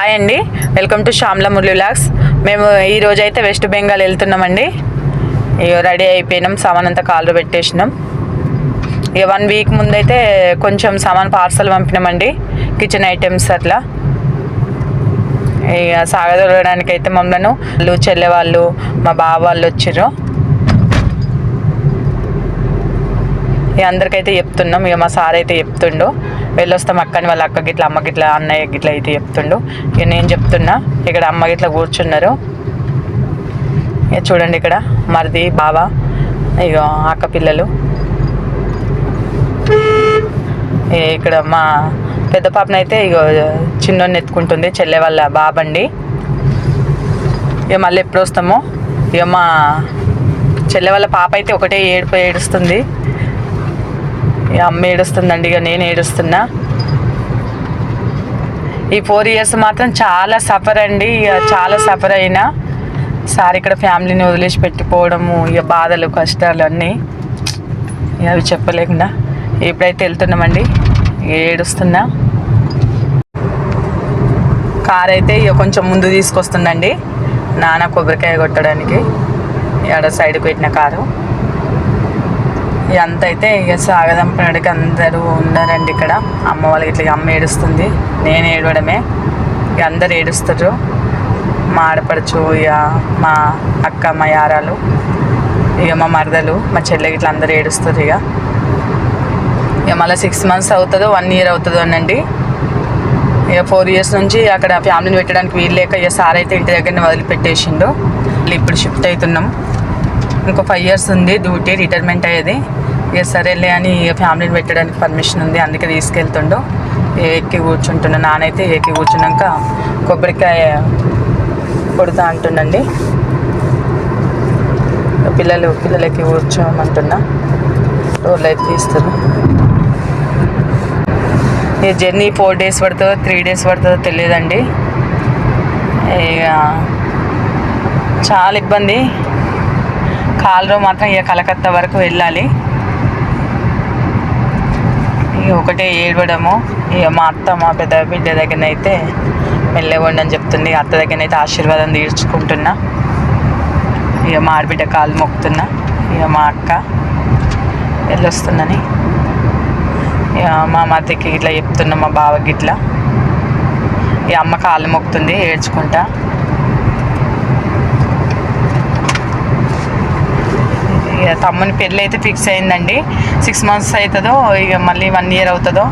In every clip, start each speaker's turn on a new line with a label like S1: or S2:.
S1: Hi అండి. Welcome to Shyamala Murali మేము ఈ రోజు అయితే వెస్ట్ బెంగాల్ వెళ్తున్నామండి. ఇక రెడీ అయిపోయినాం సామాన్ అంతా కాళ్ళు పెట్టేసినాం. ఇక వన్ వీక్ ముందైతే కొంచెం సామాన్ పార్సల్ పంపినామండి కిచెన్ ఐటమ్స్ అట్లా. ఇక సాగదొరగడానికి అయితే మమ్మల్ని వాళ్ళు చెల్లె వాళ్ళు మా బావ వాళ్ళు వచ్చారు ఇక అందరికైతే చెప్తున్నాం ఇక మా సార్ అయితే చెప్తుండు. వెళ్ళొస్తాం అక్కని వాళ్ళ అక్క గిట్ల అమ్మ గిట్ల అన్నయ్య గిట్ల అయితే చెప్తుండు. ఇక నేను చెప్తున్నా ఇక్కడ అమ్మ గిట్ల కూర్చున్నారు. ఇక చూడండి ఇక్కడ మరిది బాబా ఇక అక్క పిల్లలు. ఇక్కడ మా పెద్ద పాపనైతే ఇక చిన్నోని ఎత్తుకుంటుంది చెల్లె వాళ్ళ బాబండి. ఇక మళ్ళీ ఎప్పుడు వస్తామో? ఇక మా చెల్లె వాళ్ళ పాప అయితే ఒకటే ఏడుపు ఏడుస్తుంది. అమ్మ ఏడుస్తుందండి ఇక నేను ఏడుస్తున్నా. ఈ ఫోర్ ఇయర్స్ మాత్రం చాలా సఫర్ అండి ఇక చాలా సఫర్ అయినా. సార్ ఇక్కడ ఫ్యామిలీని వదిలేసి పెట్టిపోవడము ఇక బాధలు కష్టాలు అన్నీ. ఇక అవి చెప్పలేకుండా ఇప్పుడైతే వెళ్తున్నామండి ఏడుస్తున్నా. కార్ అయితే ఇక కొంచెం ముందు తీసుకొస్తుందండి. నాన్న కొబ్బరికాయ కొట్టడానికి ఎడ సైడ్కి పెట్టిన కారు. అంత అయితే ఇక సాగదంపడానికి అందరూ ఉన్నారండి ఇక్కడ. అమ్మ వాళ్ళకి ఇట్లా అమ్మ ఏడుస్తుంది. నేను ఏడవడమే. ఇక అందరు ఏడుస్తారు మా ఆడపడుచు ఇక మా అక్క మా యారాలు ఇక మా మరదలు మా చెల్లె ఇట్లా అందరు ఏడుస్తారు ఇక. ఇక మళ్ళీ సిక్స్ మంత్స్ అవుతుందో వన్ ఇయర్ అవుతుందో అనండి. ఇక ఫోర్ ఇయర్స్ నుంచి అక్కడ ఫ్యామిలీని పెట్టడానికి వీలు లేక ఇక సార్ అయితే ఇంటి దగ్గరనే వదిలిపెట్టేసిండు. మళ్ళీ ఇప్పుడు షిఫ్ట్ అవుతున్నాం ఇంకో ఫైవ్ ఇయర్స్ ఉంది డ్యూటీ రిటైర్మెంట్ అయ్యేది. ఇక సరేలే అని ఇక ఫ్యామిలీని పెట్టడానికి పర్మిషన్ ఉంది. అందుకే తీసుకెళ్తుండు. ఎక్కి కూర్చుంటున్నా నానైతే ఎక్కి కూర్చున్నాక కొబ్బరికాయ కొడుతా అంటుండండి. పిల్లలు పిల్లలకి కూర్చోమంటున్నా. రోళ్ళు అయితే తీస్తారు ఈ జర్నీ ఫోర్ డేస్ పడుతుందో త్రీ డేస్ పడుతుందో తెలియదండి. ఇక చాలా ఇబ్బంది. కాలులో మాత్రం ఇక కలకత్తా వరకు వెళ్ళాలి. ఒకటే ఏడవడము. ఇక మా అత్త మా పెద్ద బిడ్డ దగ్గర అయితే మెల్లగండి అని చెప్తుంది. అత్త దగ్గర అయితే ఆశీర్వాదం తీర్చుకుంటున్నా. ఇక మా ఆడబిడ్డ కాలు మొక్కుతున్నా. ఇక మా అక్క వెళ్ళొస్తుందని. ఇక మా మధ్యకి ఇట్లా చెప్తున్నా మా బావకి ఇట్లా. ఈ అమ్మ కాళ్ళు మొక్కుతుంది ఏడ్చుకుంటా. ఇక తమ్ముని పెళ్ళి అయితే ఫిక్స్ అయిందండి. సిక్స్ మంత్స్ అవుతుందో ఇక మళ్ళీ వన్ ఇయర్ అవుతుందో.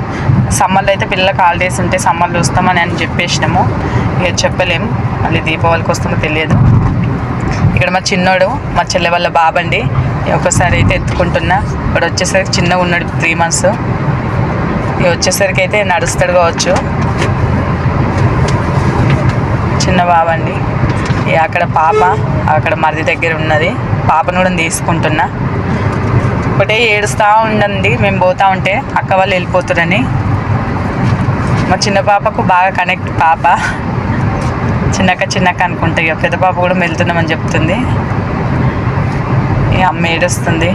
S1: సమ్మర్లో అయితే పిల్లలకు హాలిడేస్ ఉంటే సమ్మర్లో వస్తామని అని చెప్పేసినాము. ఇక చెప్పలేం. మళ్ళీ దీపావళికి వస్తామో తెలియదు. ఇక్కడ మా చిన్నోడు మా చెల్లె వాళ్ళ బాబండి ఒకసారి అయితే ఎత్తుకుంటున్నా. ఇక్కడ వచ్చేసరికి చిన్నగా ఉన్నాడు త్రీ మంత్స్ ఇక వచ్చేసరికి అయితే నడుస్తాడు కావచ్చు. చిన్న బాబండి. అక్కడ పాప అక్కడ మరిది దగ్గర ఉన్నది. పాపను కూడా తీసుకుంటున్నా. ఒకటే ఏడుస్తూ ఉండండి మేము పోతా ఉంటే అక్క వాళ్ళు వెళ్ళిపోతారని. మా చిన్న పాపకు బాగా కనెక్ట్ పాప. చిన్నక్క చిన్నక్క అనుకుంటా ఇక పెద్ద పాప కూడా వెళ్తున్నామని చెప్తుంది. ఇక అమ్మ ఏడుస్తుంది.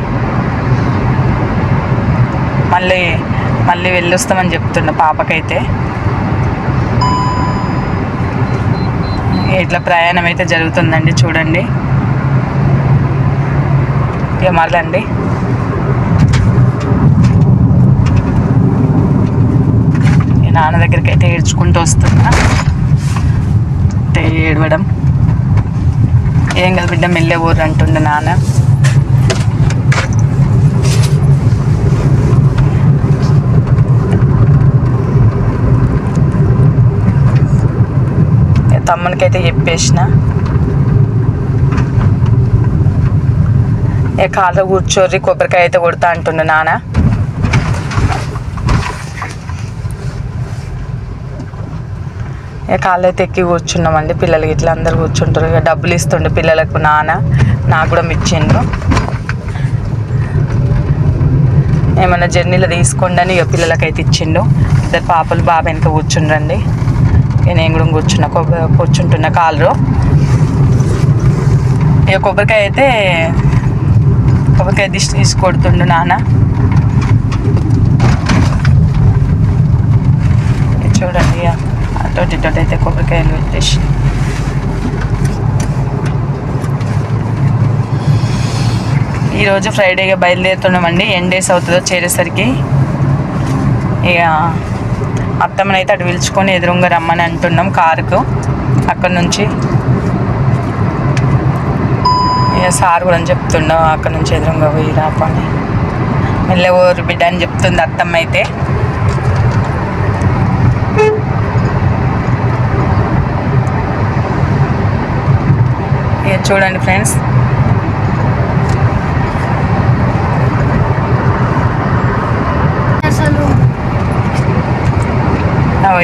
S1: మళ్ళీ మళ్ళీ వెళ్ళొస్తామని చెప్తున్నా పాపకైతే. ఇట్లా ప్రయాణం అయితే జరుగుతుందండి చూడండి. ఇక మళ్ళండి నాన్న దగ్గరికి అయితే ఏడ్చుకుంటూ వస్తున్నా. ఏడవడం. ఏం కాదు బిడ్డ మెల్లె ఊరు అంటుండే నాన్న. తమ్మునికైతే చెప్పేసిన. ఇక కాళ్ళ కూర్చోర్రి కొబ్బరికాయ అయితే కొడతా అంటుండు నాన్న. ఇక కాళ్ళు అయితే ఎక్కి కూర్చున్నామండి పిల్లలకి ఇట్లా అందరు కూర్చుంటారు. ఇక డబ్బులు ఇస్తుండే పిల్లలకు నాన్న నాకు కూడా ఇచ్చిండ్రు ఏమైనా జర్నీలో తీసుకోండి అని ఇక పిల్లలకైతే ఇచ్చిండు. ఇద్దరు పాపలు బాబా వెనక కూర్చుండ్రండి. ఇక నేను కూడా కూర్చున్నా కొబ్బరి కూర్చుంటున్న కాళ్ళు ఇక కొబ్బరికాయ అయితే కొబ్బరికాయ దిష్టి తీసి కొడుతుండు నాన్న. చూడండి ఇక అటు ఇటు ఇటు అయితే కొబ్బరికాయలు పెట్టేసి ఈరోజు ఫ్రైడేగా బయలుదేరుతున్నామండి. ఎన్ డేస్ అవుతుందో చేరేసరికి. ఇక అత్తమ్మని అయితే అటు పిలుచుకొని ఎదురుంగా రమ్మని అంటున్నాం కారుకు. అక్కడ నుంచి ఇక సార్ కూడా చెప్తుండం అక్కడ నుంచి ఎదురుగా పోయి రాపని ఊరు బిడ్డ అని చెప్తుంది అత్తమ్మ అయితే. ఇక చూడండి ఫ్రెండ్స్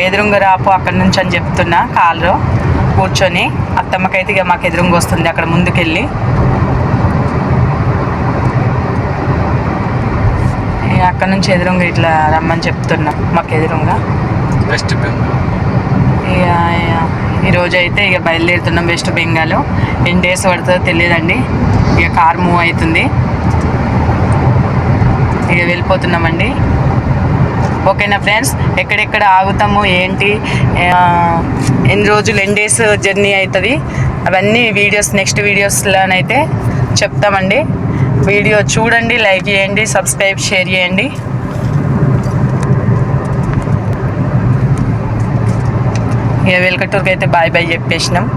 S1: ఎదురుంగ రాపు అక్కడ నుంచి అని చెప్తున్నా కాళ్ళు కూర్చొని అత్తమ్మకైతే ఇక మాకు ఎదురుంగ వస్తుంది అక్కడ ముందుకెళ్ళి. ఇక అక్కడ నుంచి ఎదురుంగ ఇట్లా రమ్మని చెప్తున్నా మాకు ఎదురుంగా.
S2: వెస్ట్ బెంగాల్
S1: ఇక ఈరోజు అయితే ఇక బయలుదేరుతున్నాం వెస్ట్ బెంగాల్ ఎన్ని డేస్ పడుతుందో తెలియదండి. ఇక కార్ మూవ్ అవుతుంది. ఇక వెళ్ళిపోతున్నామండి. ఓకేనా ఫ్రెండ్స్? ఎక్కడెక్కడ ఆగుతాము ఏంటి? ఎన్ని రోజులు ఎన్ని డేస్ జర్నీ అవుతుంది? అవన్నీ వీడియోస్ నెక్స్ట్ వీడియోస్లోనైతే చెప్తామండి. వీడియో చూడండి లైక్ చేయండి సబ్స్క్రైబ్ షేర్ చేయండి. ఇక వెల్కటూర్కి అయితే బాయ్ బాయ్ చెప్పేసినాం.